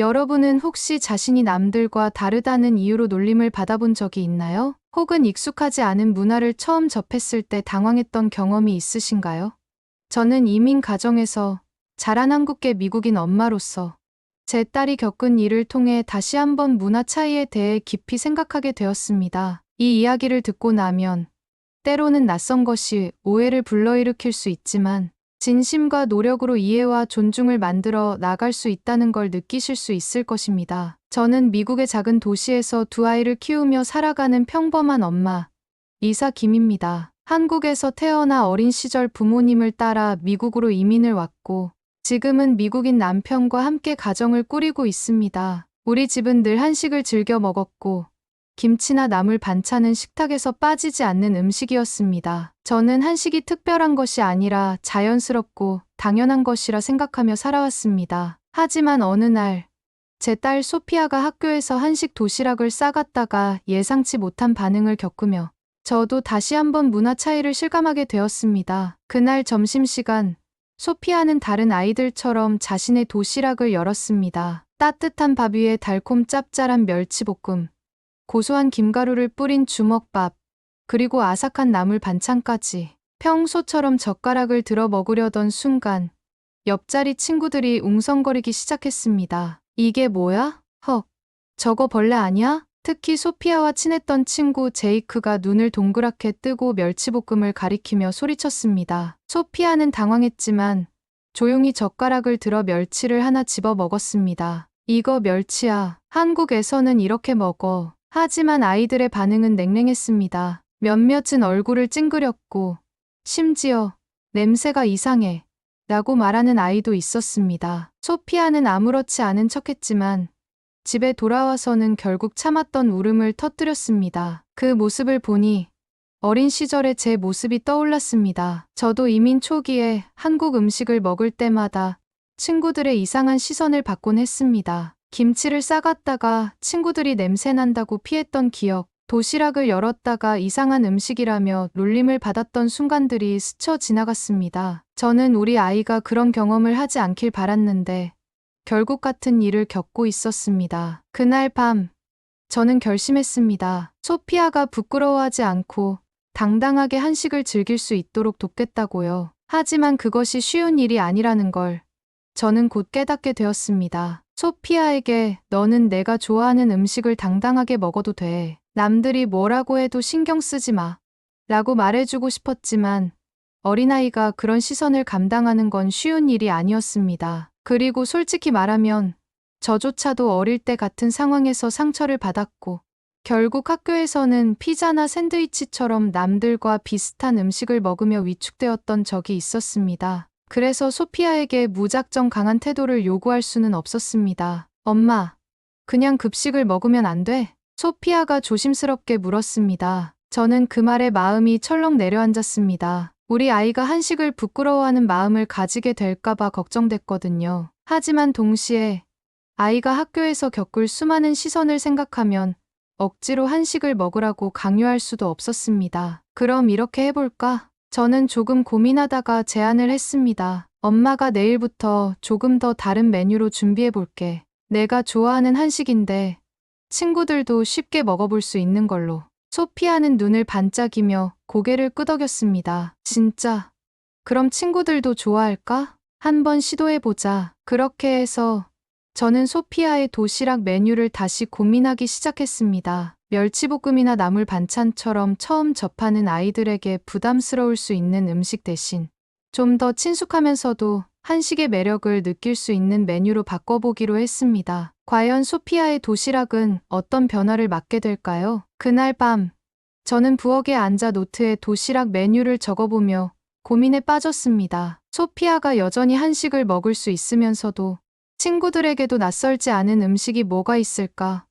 여러분은 혹시 자신이 남들과 다르다는 이유로 놀림을 받아본 적이 있나요? 혹은 익숙하지 않은 문화를 처음 접했을 때 당황했던 경험이 있으신가요? 저는 이민 가정에서 자란 한국계 미국인 엄마로서 제 딸이 겪은 일을 통해 다시 한번 문화 차이에 대해 깊이 생각하게 되었습니다. 이 이야기를 듣고 나면 때로는 낯선 것이 오해를 불러일으킬 수 있지만 진심과 노력으로 이해와 존중을 만들어 나갈 수 있다는 걸 느끼실 수 있을 것입니다. 저는 미국의 작은 도시에서 두 아이를 키우며 살아가는 평범한 엄마, 이사 김입니다. 한국에서 태어나 어린 시절 부모님을 따라 미국으로 이민을 왔고, 지금은 미국인 남편과 함께 가정을 꾸리고 있습니다. 우리 집은 늘 한식을 즐겨 먹었고, 김치나 나물 반찬은 식탁에서 빠지지 않는 음식이었습니다. 저는 한식이 특별한 것이 아니라 자연스럽고 당연한 것이라 생각하며 살아왔습니다. 하지만 어느 날, 제 딸 소피아가 학교에서 한식 도시락을 싸갔다가 예상치 못한 반응을 겪으며 저도 다시 한번 문화 차이를 실감하게 되었습니다. 그날 점심시간, 소피아는 다른 아이들처럼 자신의 도시락을 열었습니다. 따뜻한 밥 위에 달콤 짭짤한 멸치볶음, 고소한 김가루를 뿌린 주먹밥, 그리고 아삭한 나물 반찬까지 평소처럼 젓가락을 들어 먹으려던 순간 옆자리 친구들이 웅성거리기 시작했습니다. 이게 뭐야? 헉, 저거 벌레 아니야? 특히 소피아와 친했던 친구 제이크가 눈을 동그랗게 뜨고 멸치볶음을 가리키며 소리쳤습니다. 소피아는 당황했지만 조용히 젓가락을 들어 멸치를 하나 집어 먹었습니다. 이거 멸치야. 한국에서는 이렇게 먹어. 하지만 아이들의 반응은 냉랭했습니다. 몇몇은 얼굴을 찡그렸고, 심지어 냄새가 이상해. 라고 말하는 아이도 있었습니다. 소피아는 아무렇지 않은 척했지만 집에 돌아와서는 결국 참았던 울음을 터뜨렸습니다. 그 모습을 보니 어린 시절의 제 모습이 떠올랐습니다. 저도 이민 초기에 한국 음식을 먹을 때마다 친구들의 이상한 시선을 받곤 했습니다. 김치를 싸갔다가 친구들이 냄새난다고 피했던 기억, 도시락을 열었다가 이상한 음식이라며 놀림을 받았던 순간들이 스쳐 지나갔습니다. 저는 우리 아이가 그런 경험을 하지 않길 바랐는데 결국 같은 일을 겪고 있었습니다. 그날 밤 저는 결심했습니다. 소피아가 부끄러워하지 않고 당당하게 한식을 즐길 수 있도록 돕겠다고요. 하지만 그것이 쉬운 일이 아니라는 걸 저는 곧 깨닫게 되었습니다. 소피아에게 너는 내가 좋아하는 음식을 당당하게 먹어도 돼. 남들이 뭐라고 해도 신경 쓰지 마. 라고 말해주고 싶었지만 어린아이가 그런 시선을 감당하는 건 쉬운 일이 아니었습니다. 그리고 솔직히 말하면 저조차도 어릴 때 같은 상황에서 상처를 받았고 결국 학교에서는 피자나 샌드위치처럼 남들과 비슷한 음식을 먹으며 위축되었던 적이 있었습니다. 그래서 소피아에게 무작정 강한 태도를 요구할 수는 없었습니다. 엄마, 그냥 급식을 먹으면 안 돼? 소피아가 조심스럽게 물었습니다. 저는 그 말에 마음이 철렁 내려앉았습니다. 우리 아이가 한식을 부끄러워하는 마음을 가지게 될까봐 걱정됐거든요. 하지만 동시에 아이가 학교에서 겪을 수많은 시선을 생각하면 억지로 한식을 먹으라고 강요할 수도 없었습니다. 그럼 이렇게 해볼까? 저는 조금 고민하다가 제안을 했습니다. 엄마가 내일부터 조금 더 다른 메뉴로 준비해 볼게. 내가 좋아하는 한식인데 친구들도 쉽게 먹어볼 수 있는 걸로. 소피아는 눈을 반짝이며 고개를 끄덕였습니다. 진짜. 그럼 친구들도 좋아할까? 한번 시도해보자. 그렇게 해서 저는 소피아의 도시락 메뉴를 다시 고민하기 시작했습니다. 멸치볶음이나 나물 반찬처럼 처음 접하는 아이들에게 부담스러울 수 있는 음식 대신 좀 더 친숙하면서도 한식의 매력을 느낄 수 있는 메뉴로 바꿔보기로 했습니다. 과연 소피아의 도시락은 어떤 변화를 맞게 될까요? 그날 밤, 저는 부엌에 앉아 노트에 도시락 메뉴를 적어보며 고민에 빠졌습니다. 소피아가 여전히 한식을 먹을 수 있으면서도 친구들에게도 낯설지 않은 음식이 뭐가 있을까?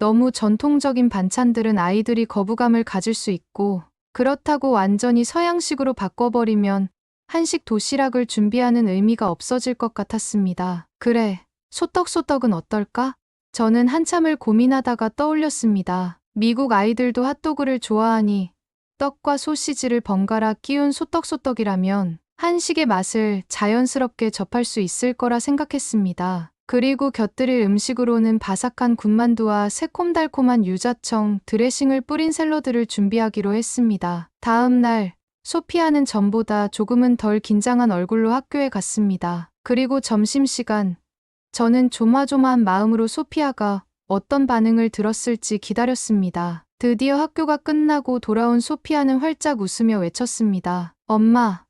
너무 전통적인 반찬들은 아이들이 거부감을 가질 수 있고, 그렇다고 완전히 서양식으로 바꿔버리면 한식 도시락을 준비하는 의미가 없어질 것 같았습니다. 그래, 소떡소떡은 어떨까? 저는 한참을 고민하다가 떠올렸습니다. 미국 아이들도 핫도그를 좋아하니 떡과 소시지를 번갈아 끼운 소떡소떡이라면 한식의 맛을 자연스럽게 접할 수 있을 거라 생각했습니다. 그리고 곁들일 음식으로는 바삭한 군만두와 새콤달콤한 유자청, 드레싱을 뿌린 샐러드를 준비하기로 했습니다. 다음 날, 소피아는 전보다 조금은 덜 긴장한 얼굴로 학교에 갔습니다. 그리고 점심시간, 저는 조마조마한 마음으로 소피아가 어떤 반응을 들었을지 기다렸습니다. 드디어 학교가 끝나고 돌아온 소피아는 활짝 웃으며 외쳤습니다. 엄마,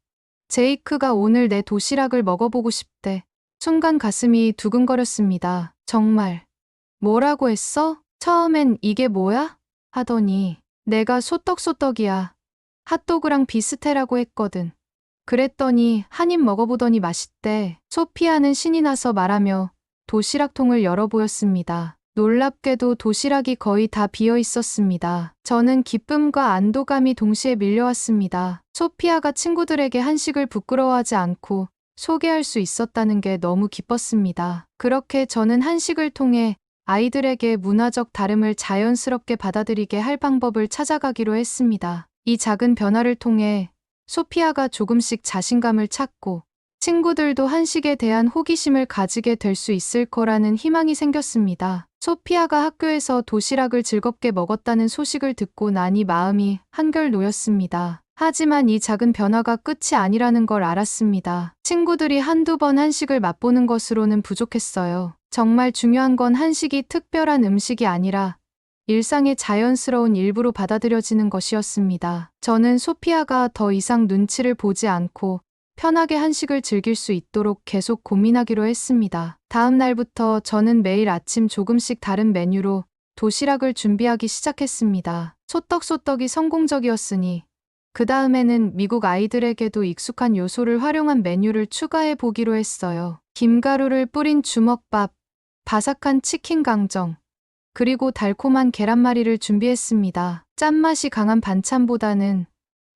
제이크가 오늘 내 도시락을 먹어보고 싶대. 순간 가슴이 두근거렸습니다. 정말. 뭐라고 했어? 처음엔 이게 뭐야? 하더니 내가 소떡소떡이야. 핫도그랑 비슷해라고 했거든. 그랬더니 한 입 먹어보더니 맛있대. 소피아는 신이 나서 말하며 도시락통을 열어 보였습니다. 놀랍게도 도시락이 거의 다 비어 있었습니다. 저는 기쁨과 안도감이 동시에 밀려왔습니다. 소피아가 친구들에게 한식을 부끄러워하지 않고 소개할 수 있었다는 게 너무 기뻤습니다. 그렇게 저는 한식을 통해 아이들에게 문화적 다름을 자연스럽게 받아들이게 할 방법을 찾아가기로 했습니다. 이 작은 변화를 통해 소피아가 조금씩 자신감을 찾고 친구들도 한식에 대한 호기심을 가지게 될 수 있을 거라는 희망이 생겼습니다. 소피아가 학교에서 도시락을 즐겁게 먹었다는 소식을 듣고 나니 마음이 한결 놓였습니다. 하지만 이 작은 변화가 끝이 아니라는 걸 알았습니다. 친구들이 한두 번 한식을 맛보는 것으로는 부족했어요. 정말 중요한 건 한식이 특별한 음식이 아니라 일상의 자연스러운 일부로 받아들여지는 것이었습니다. 저는 소피아가 더 이상 눈치를 보지 않고 편하게 한식을 즐길 수 있도록 계속 고민하기로 했습니다. 다음 날부터 저는 매일 아침 조금씩 다른 메뉴로 도시락을 준비하기 시작했습니다. 소떡소떡이 성공적이었으니 그 다음에는 미국 아이들에게도 익숙한 요소를 활용한 메뉴를 추가해 보기로 했어요. 김가루를 뿌린 주먹밥, 바삭한 치킨 강정, 그리고 달콤한 계란말이를 준비했습니다. 짠맛이 강한 반찬보다는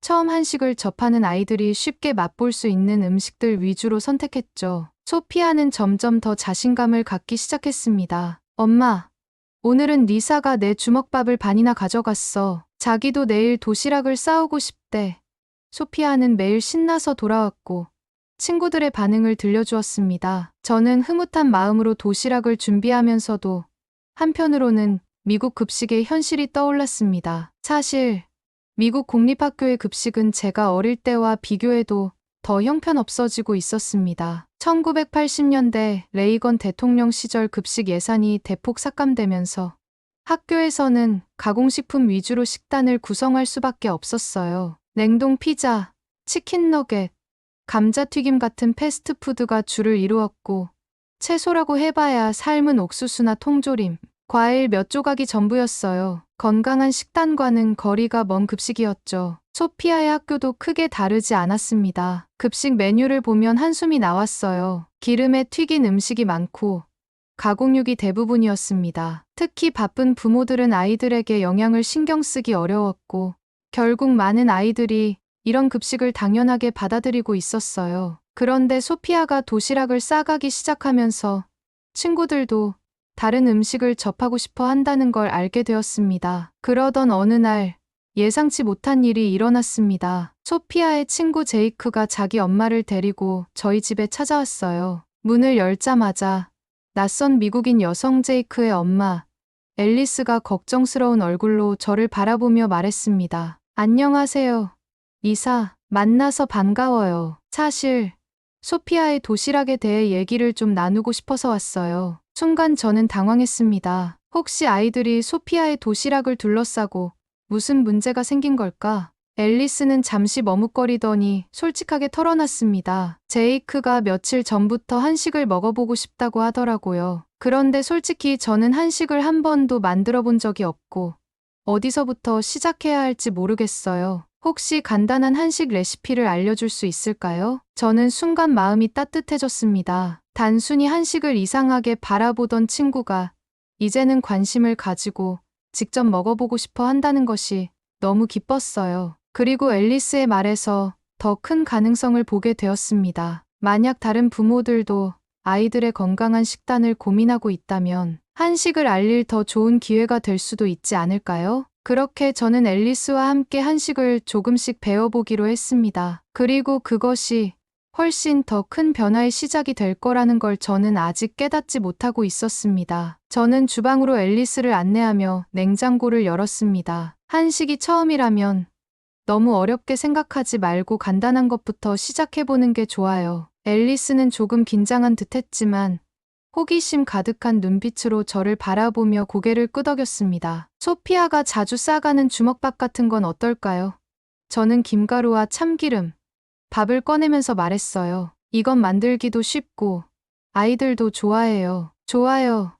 처음 한식을 접하는 아이들이 쉽게 맛볼 수 있는 음식들 위주로 선택했죠. 소피아는 점점 더 자신감을 갖기 시작했습니다. 엄마, 오늘은 리사가 내 주먹밥을 반이나 가져갔어. 자기도 내일 도시락을 싸우고 싶대. 소피아는 매일 신나서 돌아왔고 친구들의 반응을 들려주었습니다. 저는 흐뭇한 마음으로 도시락을 준비하면서도 한편으로는 미국 급식의 현실이 떠올랐습니다. 사실 미국 공립학교의 급식은 제가 어릴 때와 비교해도 더 형편없어지고 있었습니다. 1980년대 레이건 대통령 시절 급식 예산이 대폭 삭감되면서 학교에서는 가공식품 위주로 식단을 구성할 수밖에 없었어요. 냉동 피자, 치킨 너겟, 감자튀김 같은 패스트푸드가 주를 이루었고 채소라고 해봐야 삶은 옥수수나 통조림, 과일 몇 조각이 전부였어요. 건강한 식단과는 거리가 먼 급식이었죠. 소피아의 학교도 크게 다르지 않았습니다. 급식 메뉴를 보면 한숨이 나왔어요. 기름에 튀긴 음식이 많고 가공육이 대부분이었습니다. 특히 바쁜 부모들은 아이들에게 영양을 신경 쓰기 어려웠고 결국 많은 아이들이 이런 급식을 당연하게 받아들이고 있었어요. 그런데 소피아가 도시락을 싸가기 시작하면서 친구들도 다른 음식을 접하고 싶어 한다는 걸 알게 되었습니다. 그러던 어느 날 예상치 못한 일이 일어났습니다. 소피아의 친구 제이크가 자기 엄마를 데리고 저희 집에 찾아왔어요. 문을 열자마자 낯선 미국인 여성 제이크의 엄마 앨리스가 걱정스러운 얼굴로 저를 바라보며 말했습니다. 안녕하세요. 이사, 만나서 반가워요. 사실 소피아의 도시락에 대해 얘기를 좀 나누고 싶어서 왔어요. 순간 저는 당황했습니다. 혹시 아이들이 소피아의 도시락을 둘러싸고 무슨 문제가 생긴 걸까? 앨리스는 잠시 머뭇거리더니 솔직하게 털어놨습니다. 제이크가 며칠 전부터 한식을 먹어보고 싶다고 하더라고요. 그런데 솔직히 저는 한식을 한 번도 만들어 본 적이 없고 어디서부터 시작해야 할지 모르겠어요. 혹시 간단한 한식 레시피를 알려줄 수 있을까요? 저는 순간 마음이 따뜻해졌습니다. 단순히 한식을 이상하게 바라보던 친구가 이제는 관심을 가지고 직접 먹어보고 싶어 한다는 것이 너무 기뻤어요. 그리고 앨리스의 말에서 더 큰 가능성을 보게 되었습니다. 만약 다른 부모들도 아이들의 건강한 식단을 고민하고 있다면 한식을 알릴 더 좋은 기회가 될 수도 있지 않을까요? 그렇게 저는 앨리스와 함께 한식을 조금씩 배워보기로 했습니다. 그리고 그것이 훨씬 더 큰 변화의 시작이 될 거라는 걸 저는 아직 깨닫지 못하고 있었습니다. 저는 주방으로 앨리스를 안내하며 냉장고를 열었습니다. 한식이 처음이라면 너무 어렵게 생각하지 말고 간단한 것부터 시작해보는 게 좋아요. 앨리스는 조금 긴장한 듯 했지만 호기심 가득한 눈빛으로 저를 바라보며 고개를 끄덕였습니다. 소피아가 자주 싸가는 주먹밥 같은 건 어떨까요? 저는 김가루와 참기름, 밥을 꺼내면서 말했어요. 이건 만들기도 쉽고 아이들도 좋아해요. 좋아요.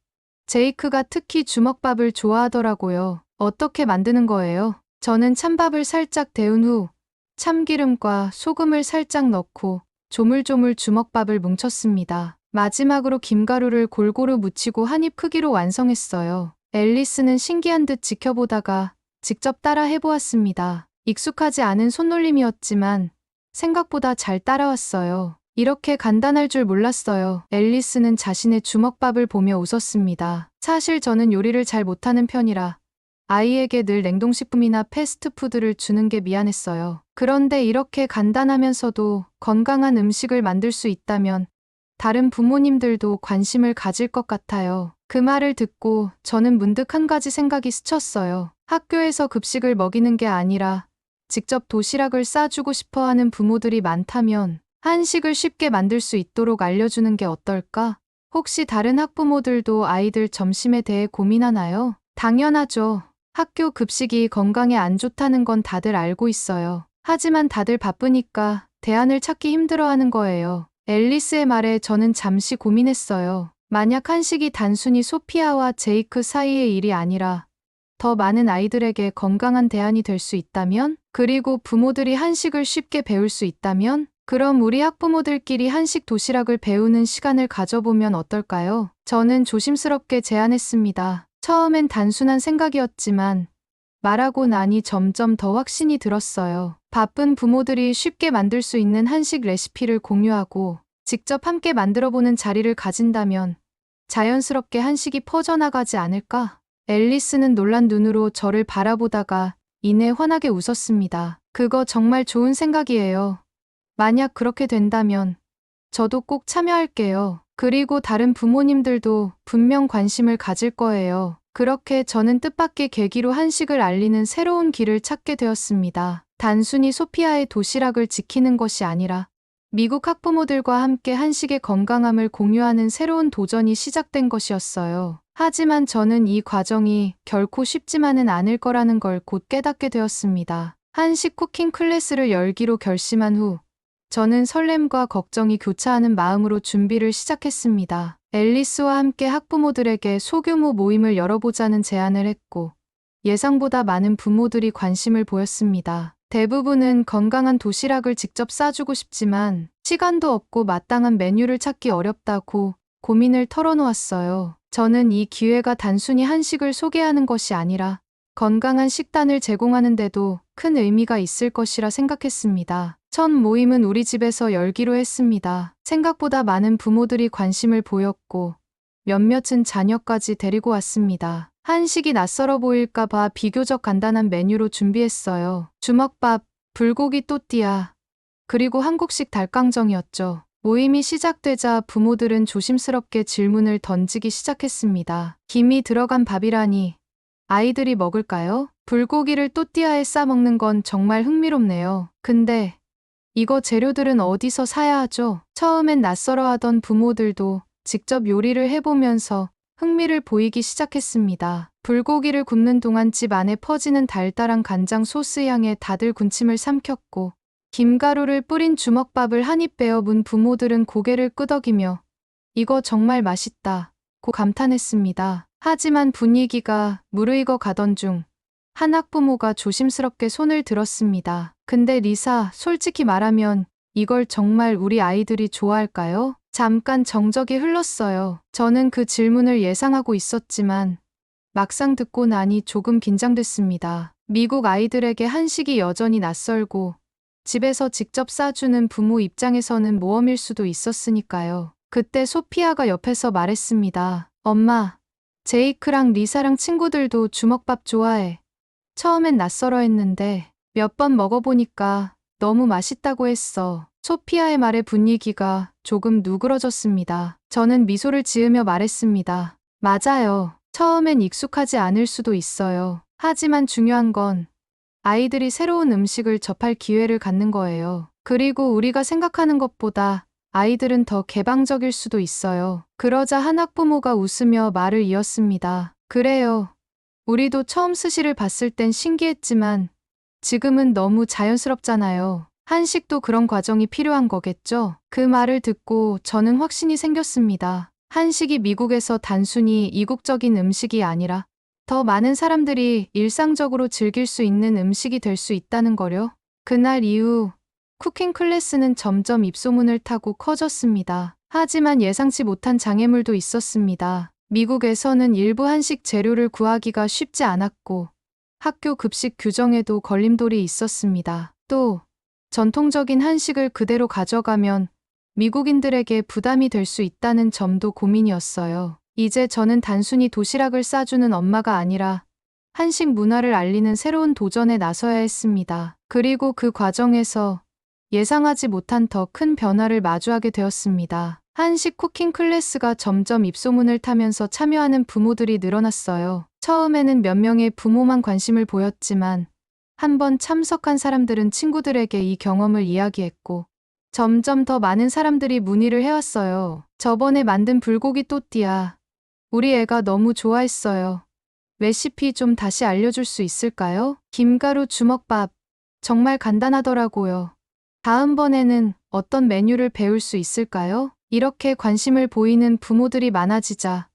제이크가 특히 주먹밥을 좋아하더라고요. 어떻게 만드는 거예요? 저는 찬밥을 살짝 데운 후 참기름과 소금을 살짝 넣고 조물조물 주먹밥을 뭉쳤습니다. 마지막으로 김가루를 골고루 묻히고 한 입 크기로 완성했어요. 앨리스는 신기한 듯 지켜보다가 직접 따라 해보았습니다. 익숙하지 않은 손놀림이었지만 생각보다 잘 따라왔어요. 이렇게 간단할 줄 몰랐어요. 앨리스는 자신의 주먹밥을 보며 웃었습니다. 사실 저는 요리를 잘 못하는 편이라 아이에게 늘 냉동식품이나 패스트푸드를 주는 게 미안했어요. 그런데 이렇게 간단하면서도 건강한 음식을 만들 수 있다면 다른 부모님들도 관심을 가질 것 같아요. 그 말을 듣고 저는 문득 한 가지 생각이 스쳤어요. 학교에서 급식을 먹이는 게 아니라 직접 도시락을 싸주고 싶어 하는 부모들이 많다면 한식을 쉽게 만들 수 있도록 알려주는 게 어떨까? 혹시 다른 학부모들도 아이들 점심에 대해 고민하나요? 당연하죠. 학교 급식이 건강에 안 좋다는 건 다들 알고 있어요. 하지만 다들 바쁘니까 대안을 찾기 힘들어 하는 거예요. 앨리스의 말에 저는 잠시 고민했어요. 만약 한식이 단순히 소피아와 제이크 사이의 일이 아니라 더 많은 아이들에게 건강한 대안이 될 수 있다면, 그리고 부모들이 한식을 쉽게 배울 수 있다면, 그럼 우리 학부모들끼리 한식 도시락을 배우는 시간을 가져보면 어떨까요? 저는 조심스럽게 제안했습니다. 처음엔 단순한 생각이었지만, 말하고 나니 점점 더 확신이 들었어요. 바쁜 부모들이 쉽게 만들 수 있는 한식 레시피를 공유하고 직접 함께 만들어보는 자리를 가진다면 자연스럽게 한식이 퍼져나가지 않을까? 앨리스는 놀란 눈으로 저를 바라보다가 이내 환하게 웃었습니다. 그거 정말 좋은 생각이에요. 만약 그렇게 된다면 저도 꼭 참여할게요. 그리고 다른 부모님들도 분명 관심을 가질 거예요. 그렇게 저는 뜻밖의 계기로 한식을 알리는 새로운 길을 찾게 되었습니다. 단순히 소피아의 도시락을 지키는 것이 아니라 미국 학부모들과 함께 한식의 건강함을 공유하는 새로운 도전이 시작된 것이었어요. 하지만 저는 이 과정이 결코 쉽지만은 않을 거라는 걸 곧 깨닫게 되었습니다. 한식 쿠킹 클래스를 열기로 결심한 후 저는 설렘과 걱정이 교차하는 마음으로 준비를 시작했습니다. 앨리스와 함께 학부모들에게 소규모 모임을 열어보자는 제안을 했고 예상보다 많은 부모들이 관심을 보였습니다. 대부분은 건강한 도시락을 직접 싸주고 싶지만 시간도 없고 마땅한 메뉴를 찾기 어렵다고 고민을 털어놓았어요. 저는 이 기회가 단순히 한식을 소개하는 것이 아니라 건강한 식단을 제공하는데도 큰 의미가 있을 것이라 생각했습니다. 첫 모임은 우리 집에서 열기로 했습니다. 생각보다 많은 부모들이 관심을 보였고 몇몇은 자녀까지 데리고 왔습니다. 한식이 낯설어 보일까봐 비교적 간단한 메뉴로 준비했어요. 주먹밥, 불고기 또띠아, 그리고 한국식 닭강정이었죠. 모임이 시작되자 부모들은 조심스럽게 질문을 던지기 시작했습니다. 김이 들어간 밥이라니 아이들이 먹을까요? 불고기를 또띠아에 싸 먹는 건 정말 흥미롭네요. 근데 이거 재료들은 어디서 사야 하죠? 처음엔 낯설어 하던 부모들도 직접 요리를 해보면서 흥미를 보이기 시작했습니다. 불고기를 굽는 동안 집 안에 퍼지는 달달한 간장 소스 향에 다들 군침을 삼켰고 김가루를 뿌린 주먹밥을 한 입 베어 문 부모들은 고개를 끄덕이며 이거 정말 맛있다 고 감탄했습니다. 하지만 분위기가 무르익어 가던 중 한 학부모가 조심스럽게 손을 들었습니다. 근데 리사, 솔직히 말하면 이걸 정말 우리 아이들이 좋아할까요? 잠깐 정적이 흘렀어요. 저는 그 질문을 예상하고 있었지만 막상 듣고 나니 조금 긴장됐습니다. 미국 아이들에게 한식이 여전히 낯설고 집에서 직접 싸주는 부모 입장에서는 모험일 수도 있었으니까요. 그때 소피아가 옆에서 말했습니다. 엄마, 제이크랑 리사랑 친구들도 주먹밥 좋아해. 처음엔 낯설어 했는데 몇 번 먹어보니까 너무 맛있다고 했어. 소피아의 말에 분위기가 조금 누그러졌습니다. 저는 미소를 지으며 말했습니다. 맞아요. 처음엔 익숙하지 않을 수도 있어요. 하지만 중요한 건 아이들이 새로운 음식을 접할 기회를 갖는 거예요. 그리고 우리가 생각하는 것보다 아이들은 더 개방적일 수도 있어요. 그러자 한 학부모가 웃으며 말을 이었습니다. 그래요. 우리도 처음 스시를 봤을 땐 신기했지만 지금은 너무 자연스럽잖아요. 한식도 그런 과정이 필요한 거겠죠? 그 말을 듣고 저는 확신이 생겼습니다. 한식이 미국에서 단순히 이국적인 음식이 아니라 더 많은 사람들이 일상적으로 즐길 수 있는 음식이 될 수 있다는 거요. 그날 이후 쿠킹 클래스는 점점 입소문을 타고 커졌습니다. 하지만 예상치 못한 장애물도 있었습니다. 미국에서는 일부 한식 재료를 구하기가 쉽지 않았고 학교 급식 규정에도 걸림돌이 있었습니다. 또 전통적인 한식을 그대로 가져가면 미국인들에게 부담이 될 수 있다는 점도 고민이었어요. 이제 저는 단순히 도시락을 싸주는 엄마가 아니라 한식 문화를 알리는 새로운 도전에 나서야 했습니다. 그리고 그 과정에서 예상하지 못한 더 큰 변화를 마주하게 되었습니다. 한식 쿠킹 클래스가 점점 입소문을 타면서 참여하는 부모들이 늘어났어요. 처음에는 몇 명의 부모만 관심을 보였지만 한번 참석한 사람들은 친구들에게 이 경험을 이야기했고 점점 더 많은 사람들이 문의를 해왔어요. 저번에 만든 불고기 또띠아. 우리 애가 너무 좋아했어요. 레시피 좀 다시 알려줄 수 있을까요? 김가루 주먹밥. 정말 간단하더라고요. 다음번에는 어떤 메뉴를 배울 수 있을까요? 이렇게 관심을 보이는 부모들이 많아지자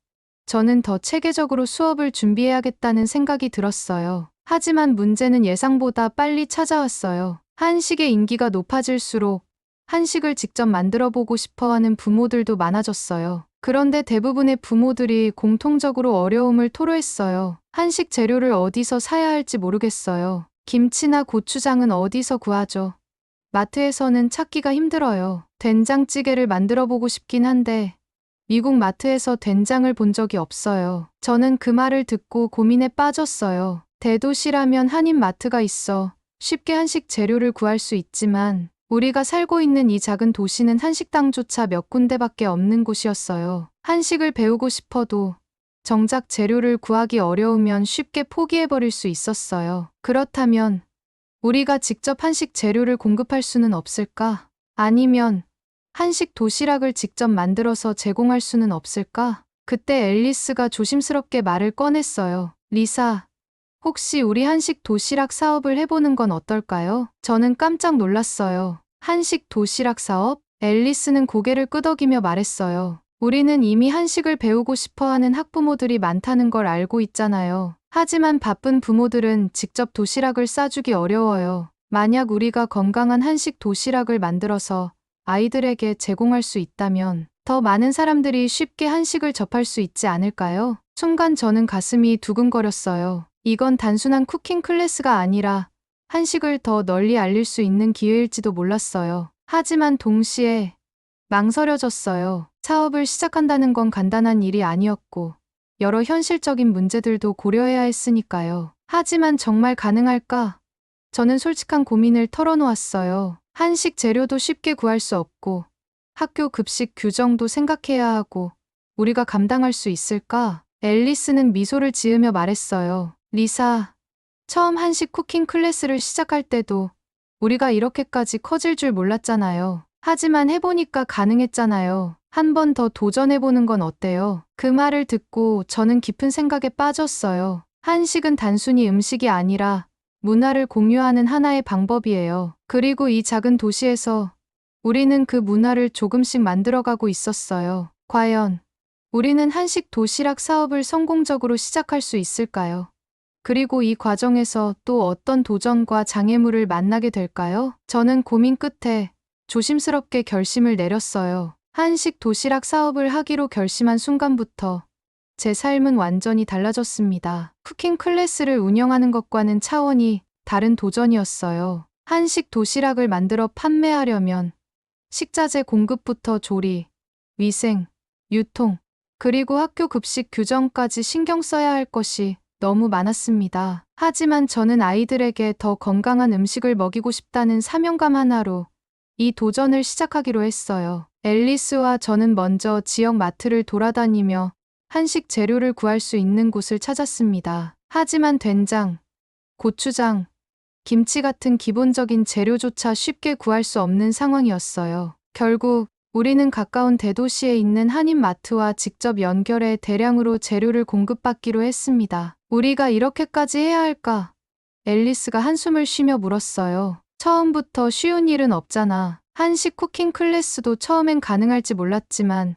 저는 더 체계적으로 수업을 준비해야겠다는 생각이 들었어요. 하지만 문제는 예상보다 빨리 찾아왔어요. 한식의 인기가 높아질수록 한식을 직접 만들어 보고 싶어 하는 부모들도 많아졌어요. 그런데 대부분의 부모들이 공통적으로 어려움을 토로했어요. 한식 재료를 어디서 사야 할지 모르겠어요. 김치나 고추장은 어디서 구하죠? 마트에서는 찾기가 힘들어요. 된장찌개를 만들어 보고 싶긴 한데 미국 마트에서 된장을 본 적이 없어요. 저는 그 말을 듣고 고민에 빠졌어요. 대도시라면 한인 마트가 있어 쉽게 한식 재료를 구할 수 있지만 우리가 살고 있는 이 작은 도시는 한식당조차 몇 군데밖에 없는 곳이었어요. 한식을 배우고 싶어도 정작 재료를 구하기 어려우면 쉽게 포기해버릴 수 있었어요. 그렇다면 우리가 직접 한식 재료를 공급할 수는 없을까? 아니면 한식 도시락을 직접 만들어서 제공할 수는 없을까? 그때 앨리스가 조심스럽게 말을 꺼냈어요. 리사, 혹시 우리 한식 도시락 사업을 해보는 건 어떨까요? 저는 깜짝 놀랐어요. 한식 도시락 사업? 앨리스는 고개를 끄덕이며 말했어요. 우리는 이미 한식을 배우고 싶어 하는 학부모들이 많다는 걸 알고 있잖아요. 하지만 바쁜 부모들은 직접 도시락을 싸주기 어려워요. 만약 우리가 건강한 한식 도시락을 만들어서 아이들에게 제공할 수 있다면 더 많은 사람들이 쉽게 한식을 접할 수 있지 않을까요? 순간 저는 가슴이 두근거렸어요. 이건 단순한 쿠킹 클래스가 아니라 한식을 더 널리 알릴 수 있는 기회일지도 몰랐어요. 하지만 동시에 망설여졌어요. 사업을 시작한다는 건 간단한 일이 아니었고 여러 현실적인 문제들도 고려해야 했으니까요. 하지만 정말 가능할까? 저는 솔직한 고민을 털어놓았어요. 한식 재료도 쉽게 구할 수 없고 학교 급식 규정도 생각해야 하고 우리가 감당할 수 있을까? 앨리스는 미소를 지으며 말했어요. 리사, 처음 한식 쿠킹 클래스를 시작할 때도 우리가 이렇게까지 커질 줄 몰랐잖아요. 하지만 해보니까 가능했잖아요. 한 번 더 도전해보는 건 어때요? 그 말을 듣고 저는 깊은 생각에 빠졌어요. 한식은 단순히 음식이 아니라 문화를 공유하는 하나의 방법이에요. 그리고 이 작은 도시에서 우리는 그 문화를 조금씩 만들어가고 있었어요. 과연 우리는 한식 도시락 사업을 성공적으로 시작할 수 있을까요? 그리고 이 과정에서 또 어떤 도전과 장애물을 만나게 될까요? 저는 고민 끝에 조심스럽게 결심을 내렸어요. 한식 도시락 사업을 하기로 결심한 순간부터 제 삶은 완전히 달라졌습니다. 쿠킹 클래스를 운영하는 것과는 차원이 다른 도전이었어요. 한식 도시락을 만들어 판매하려면 식자재 공급부터 조리, 위생, 유통, 그리고 학교 급식 규정까지 신경 써야 할 것이 너무 많았습니다. 하지만 저는 아이들에게 더 건강한 음식을 먹이고 싶다는 사명감 하나로 이 도전을 시작하기로 했어요. 앨리스와 저는 먼저 지역 마트를 돌아다니며 한식 재료를 구할 수 있는 곳을 찾았습니다. 하지만 된장, 고추장, 김치 같은 기본적인 재료조차 쉽게 구할 수 없는 상황이었어요. 결국 우리는 가까운 대도시에 있는 한인 마트와 직접 연결해 대량으로 재료를 공급받기로 했습니다. 우리가 이렇게까지 해야 할까? 앨리스가 한숨을 쉬며 물었어요. 처음부터 쉬운 일은 없잖아. 한식 쿠킹 클래스도 처음엔 가능할지 몰랐지만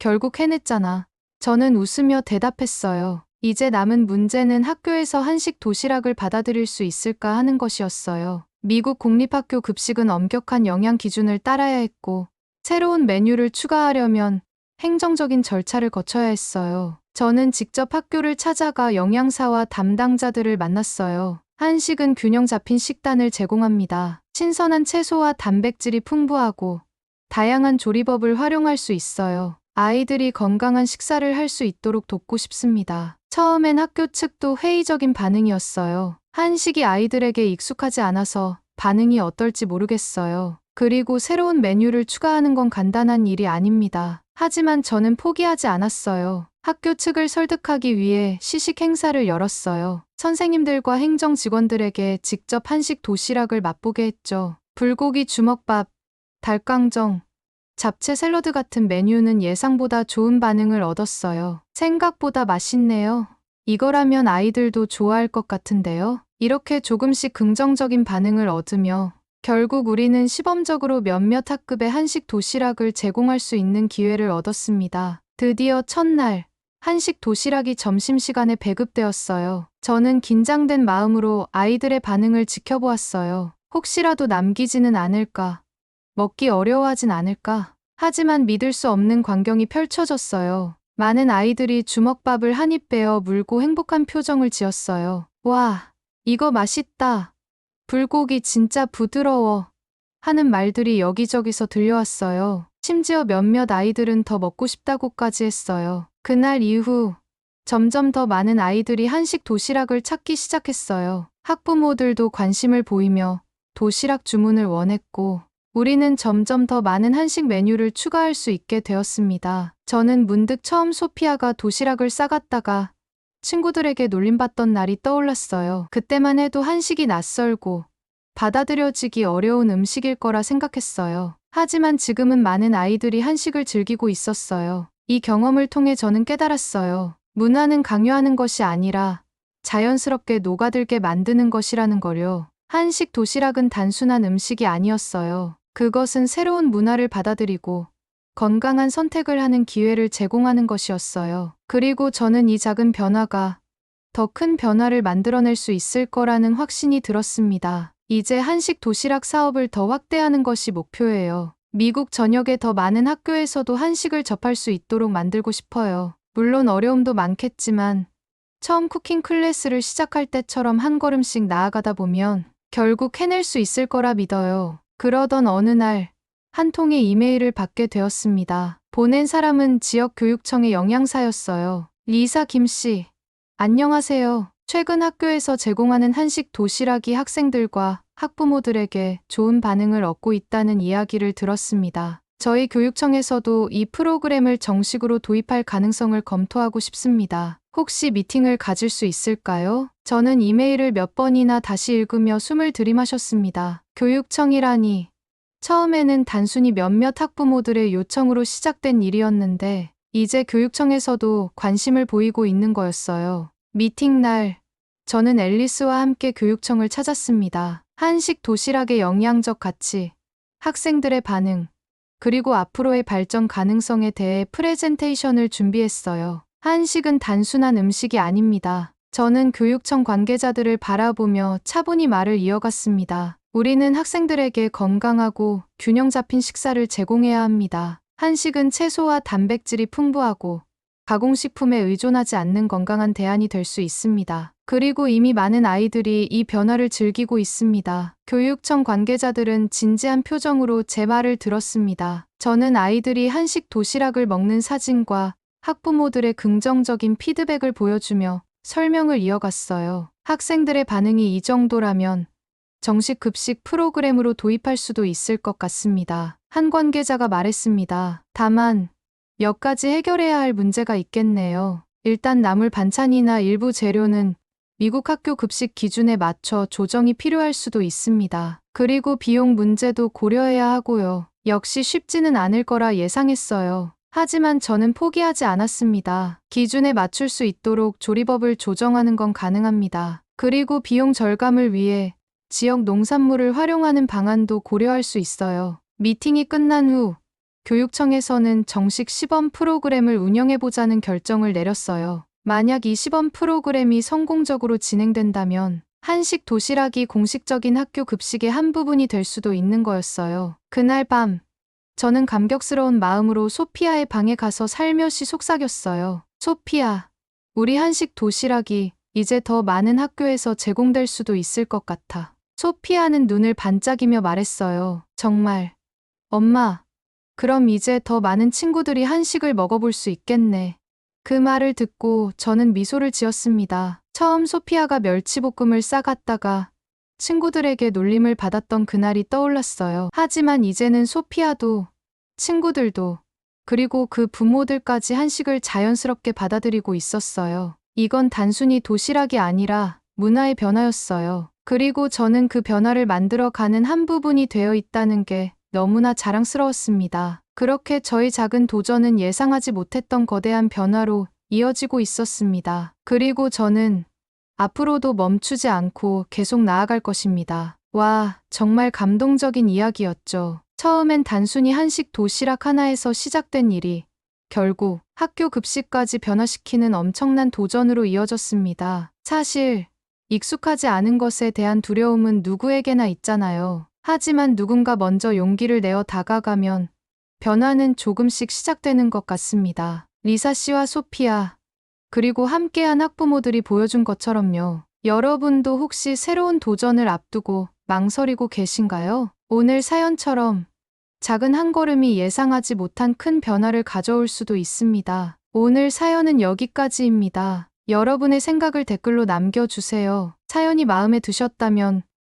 결국 해냈잖아. 저는 웃으며 대답했어요. 이제 남은 문제는 학교에서 한식 도시락을 받아들일 수 있을까 하는 것이었어요. 미국 공립학교 급식은 엄격한 영양 기준을 따라야 했고, 새로운 메뉴를 추가하려면 행정적인 절차를 거쳐야 했어요. 저는 직접 학교를 찾아가 영양사와 담당자들을 만났어요. 한식은 균형 잡힌 식단을 제공합니다. 신선한 채소와 단백질이 풍부하고 다양한 조리법을 활용할 수 있어요. 아이들이 건강한 식사를 할 수 있도록 돕고 싶습니다. 처음엔 학교 측도 회의적인 반응이었어요. 한식이 아이들에게 익숙하지 않아서 반응이 어떨지 모르겠어요. 그리고 새로운 메뉴를 추가하는 건 간단한 일이 아닙니다. 하지만 저는 포기하지 않았어요. 학교 측을 설득하기 위해 시식 행사를 열었어요. 선생님들과 행정 직원들에게 직접 한식 도시락을 맛보게 했죠. 불고기 주먹밥, 달깡정, 잡채 샐러드 같은 메뉴는 예상보다 좋은 반응을 얻었어요. 생각보다 맛있네요. 이거라면 아이들도 좋아할 것 같은데요. 이렇게 조금씩 긍정적인 반응을 얻으며 결국 우리는 시범적으로 몇몇 학급의 한식 도시락을 제공할 수 있는 기회를 얻었습니다. 드디어 첫날 한식 도시락이 점심시간에 배급되었어요. 저는 긴장된 마음으로 아이들의 반응을 지켜보았어요. 혹시라도 남기지는 않을까. 먹기 어려워하진 않을까. 하지만 믿을 수 없는 광경이 펼쳐졌어요. 많은 아이들이 주먹밥을 한 입 베어 물고 행복한 표정을 지었어요. 와, 이거 맛있다. 불고기 진짜 부드러워. 하는 말들이 여기저기서 들려왔어요. 심지어 몇몇 아이들은 더 먹고 싶다고까지 했어요. 그날 이후 점점 더 많은 아이들이 한식 도시락을 찾기 시작했어요. 학부모들도 관심을 보이며 도시락 주문을 원했고 우리는 점점 더 많은 한식 메뉴를 추가할 수 있게 되었습니다. 저는 문득 처음 소피아가 도시락을 싸갔다가 친구들에게 놀림받던 날이 떠올랐어요. 그때만 해도 한식이 낯설고 받아들여지기 어려운 음식일 거라 생각했어요. 하지만 지금은 많은 아이들이 한식을 즐기고 있었어요. 이 경험을 통해 저는 깨달았어요. 문화는 강요하는 것이 아니라 자연스럽게 녹아들게 만드는 것이라는 거요. 한식 도시락은 단순한 음식이 아니었어요. 그것은 새로운 문화를 받아들이고 건강한 선택을 하는 기회를 제공하는 것이었어요. 그리고 저는 이 작은 변화가 더 큰 변화를 만들어낼 수 있을 거라는 확신이 들었습니다. 이제 한식 도시락 사업을 더 확대하는 것이 목표예요. 미국 전역의 더 많은 학교에서도 한식을 접할 수 있도록 만들고 싶어요. 물론 어려움도 많겠지만 처음 쿠킹 클래스를 시작할 때처럼 한 걸음씩 나아가다 보면 결국 해낼 수 있을 거라 믿어요. 그러던 어느 날 한 통의 이메일을 받게 되었습니다. 보낸 사람은 지역 교육청의 영양사였어요. 리사 김씨. 안녕하세요. 최근 학교에서 제공하는 한식 도시락이 학생들과 학부모들에게 좋은 반응을 얻고 있다는 이야기를 들었습니다. 저희 교육청에서도 이 프로그램을 정식으로 도입할 가능성을 검토하고 싶습니다. 혹시 미팅을 가질 수 있을까요? 저는 이메일을 몇 번이나 다시 읽으며 숨을 들이마셨습니다. 교육청이라니. 처음에는 단순히 몇몇 학부모들의 요청으로 시작된 일이었는데, 이제 교육청에서도 관심을 보이고 있는 거였어요. 미팅 날, 저는 앨리스와 함께 교육청을 찾았습니다. 한식 도시락의 영양적 가치, 학생들의 반응, 그리고 앞으로의 발전 가능성에 대해 프레젠테이션을 준비했어요. 한식은 단순한 음식이 아닙니다. 저는 교육청 관계자들을 바라보며 차분히 말을 이어갔습니다. 우리는 학생들에게 건강하고 균형 잡힌 식사를 제공해야 합니다. 한식은 채소와 단백질이 풍부하고 가공식품에 의존하지 않는 건강한 대안이 될 수 있습니다. 그리고 이미 많은 아이들이 이 변화를 즐기고 있습니다. 교육청 관계자들은 진지한 표정으로 제 말을 들었습니다. 저는 아이들이 한식 도시락을 먹는 사진과 학부모들의 긍정적인 피드백을 보여주며 설명을 이어갔어요. 학생들의 반응이 이 정도라면 정식 급식 프로그램으로 도입할 수도 있을 것 같습니다. 한 관계자가 말했습니다. 다만 몇 가지 해결해야 할 문제가 있겠네요. 일단 나물 반찬이나 일부 재료는 미국 학교 급식 기준에 맞춰 조정이 필요할 수도 있습니다. 그리고 비용 문제도 고려해야 하고요. 역시 쉽지는 않을 거라 예상했어요. 하지만 저는 포기하지 않았습니다. 기준에 맞출 수 있도록 조리법을 조정하는 건 가능합니다. 그리고 비용 절감을 위해 지역 농산물을 활용하는 방안도 고려할 수 있어요. 미팅이 끝난 후 교육청에서는 정식 시범 프로그램을 운영해보자는 결정을 내렸어요. 만약 이 시범 프로그램이 성공적으로 진행된다면 한식 도시락이 공식적인 학교 급식의 한 부분이 될 수도 있는 거였어요. 그날 밤, 저는 감격스러운 마음으로 소피아의 방에 가서 살며시 속삭였어요. 소피아, 우리 한식 도시락이 이제 더 많은 학교에서 제공될 수도 있을 것 같아. 소피아는 눈을 반짝이며 말했어요. 정말. 엄마, 그럼 이제 더 많은 친구들이 한식을 먹어볼 수 있겠네. 그 말을 듣고 저는 미소를 지었습니다. 처음 소피아가 멸치볶음을 싸갔다가 친구들에게 놀림을 받았던 그날이 떠올랐어요. 하지만 이제는 소피아도 친구들도 그리고 그 부모들까지 한식을 자연스럽게 받아들이고 있었어요. 이건 단순히 도시락이 아니라 문화의 변화였어요. 그리고 저는 그 변화를 만들어가는 한 부분이 되어 있다는 게 너무나 자랑스러웠습니다. 그렇게 저희 작은 도전은 예상하지 못했던 거대한 변화로 이어지고 있었습니다. 그리고 저는 앞으로도 멈추지 않고 계속 나아갈 것입니다. 와, 정말 감동적인 이야기였죠. 처음엔 단순히 한식 도시락 하나에서 시작된 일이 결국 학교 급식까지 변화시키는 엄청난 도전으로 이어졌습니다. 사실 익숙하지 않은 것에 대한 두려움은 누구에게나 있잖아요. 하지만 누군가 먼저 용기를 내어 다가가면 변화는 조금씩 시작되는 것 같습니다. 리사 씨와 소피아, 그리고 함께한 학부모들이 보여준 것처럼요. 여러분도 혹시 새로운 도전을 앞두고 망설이고 계신가요? 오늘 사연처럼 작은 한 걸음이 예상하지 못한 큰 변화를 가져올 수도 있습니다. 오늘 사연은 여기까지입니다. 여러분의 생각을 댓글로 남겨주세요. 사연이 마음에 드셨다면